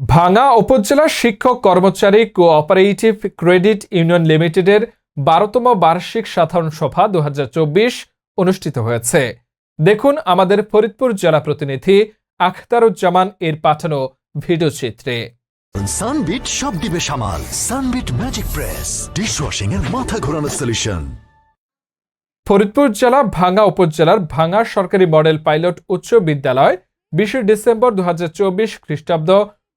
ভাঙা উপজেলা শিক্ষক কর্মচারী কোঅপারেটিভ ক্রেডিট ইউনিয়ন লিমিটেডের বারোতম বার্ষিক সাধারণ সভা দু হাজার চব্বিশ অনুষ্ঠিত হয়েছে। দেখুন আমাদের ফরিদপুর জেলা প্রতিনিধি আখতারুজ্জামান এর পাঠানো ভিডিও চিত্রে। সানবিট সব দিবে সামাল। Sunbit magic press. ডিশওয়াশিং এর মাথা ঘোরানো সলিউশন। ফরিদপুর জেলা ভাঙ্গা উপজেলার ভাঙ্গা সরকারি মডেল পাইলট উচ্চ বিদ্যালয় বিশে ডিসেম্বর দু হাজার চব্বিশ খ্রিস্টাব্দ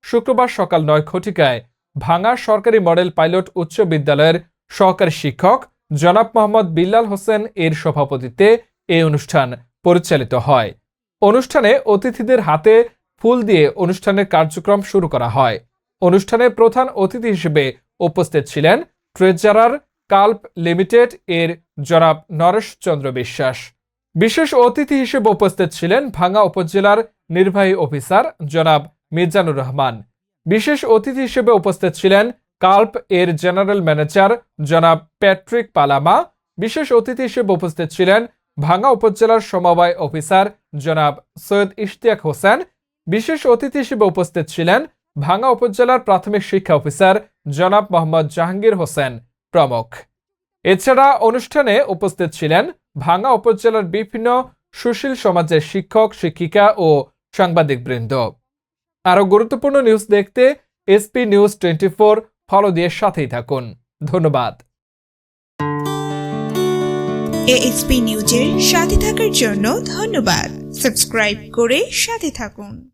শুক্রবার সকাল নয় ঘটিকায় ভাঙ্গা সরকারি মডেল পাইলট উচ্চ বিদ্যালয়ের সহকারী শিক্ষক জনাব মোহাম্মদ বিল্লাল হোসেন এর সভাপতিত্বে এই অনুষ্ঠান পরিচালিত হয়। অনুষ্ঠানে অতিথিদের হাতে ফুল দিয়ে অনুষ্ঠানের কার্যক্রম শুরু করা হয়। অনুষ্ঠানে প্রধান অতিথি হিসেবে উপস্থিত ছিলেন ট্রেজারার কাল্প লিমিটেড এর জনাব নরেশ চন্দ্র বিশ্বাস। বিশেষ অতিথি হিসেবে উপস্থিত ছিলেন ভাঙ্গা উপজেলার নির্বাহী অফিসার জনাব মির্জানুর রহমান। বিশেষ অতিথি হিসেবে উপস্থিত ছিলেন কাল্প এর জেনারেল ম্যানেজার জনাব প্যাট্রিক পালামা। বিশেষ অতিথি হিসেবে উপস্থিত ছিলেন ভাঙ্গা উপজেলার সমবায় অফিসার জনাব সৈয়দ ইশতিয়াক হোসেন। বিশেষ অতিথি হিসেবে উপস্থিত ছিলেন ভাঙ্গা উপজেলার প্রাথমিক শিক্ষা অফিসার জনাব মোহাম্মদ জাহাঙ্গীর হোসেন প্রমুখ। এছাড়া অনুষ্ঠানে উপস্থিত ছিলেন ভাঙ্গা উপজেলার বিভিন্ন সুশীল সমাজের শিক্ষক, শিক্ষিকা ও সাংবাদিকবৃন্দ। আরও গুরুত্বপূর্ণ নিউজ দেখতে SP news twenty four follow দিয়ে সাথেই থাকুন। ধন্যবাদ। এএসপি নিউজের সাথে থাকার জন্য ধন্যবাদ। সাবস্ক্রাইব করে সাথে থাকুন।